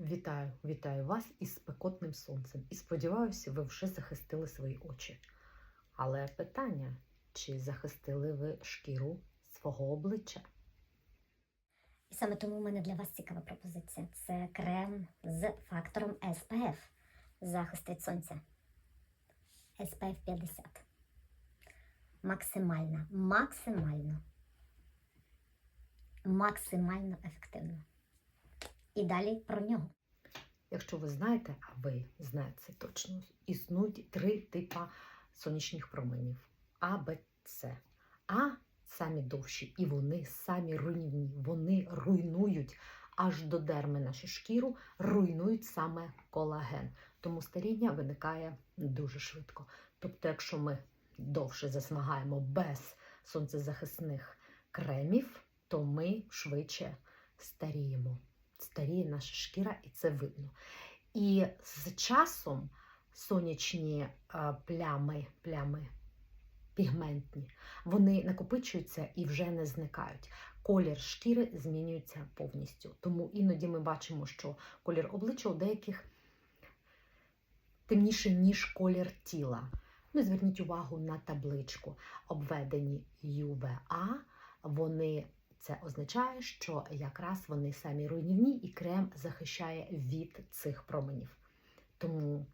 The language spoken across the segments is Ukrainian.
Вітаю, вітаю вас із спекотним сонцем. І сподіваюся, ви вже захистили свої очі. Але питання: чи захистили ви шкіру свого обличчя? І саме тому у мене для вас цікава пропозиція. Це крем з фактором SPF. Захист від сонця. SPF 50. Максимально, максимально, максимально ефективно. І далі про нього. Якщо ви знаєте, а ви знаєте це точно, існують три типа сонячних променів: А, Б, С. А самі довші, і вони самі руйнівні. Вони руйнують аж до дерми нашу шкіру, руйнують саме колаген. Тому старіння виникає дуже швидко. Тобто, якщо ми довше засмагаємо без сонцезахисних кремів, то ми швидше старіємо. Старіє наша шкіра, і це видно. І з часом сонячні е, плями, плями пігментні, вони накопичуються і вже не зникають. Колір шкіри змінюється повністю. Тому іноді ми бачимо, що колір обличчя у деяких темніший, ніж колір тіла. Ну, зверніть увагу на табличку. Обведені UVA, вони це означає, що якраз вони самі руйнівні і крем захищає від цих променів. Тому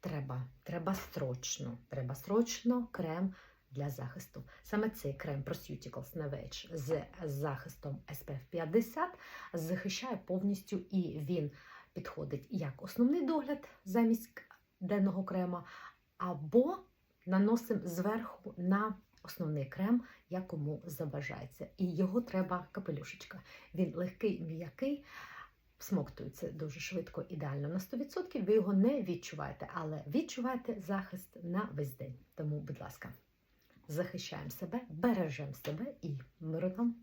треба, треба срочно, треба срочно крем для захисту. Саме цей крем Proceuticals Novage з захистом SPF 50 захищає повністю і він підходить як основний догляд замість денного крема, або наносимо зверху на основний крем, як кому забажається. І його треба капелюшечка. Він легкий, м'який, смоктується дуже швидко, ідеально на 100%. Ви його не відчуваєте, але відчуваєте захист на весь день. Тому, будь ласка, захищаємо себе, бережемо себе і миру!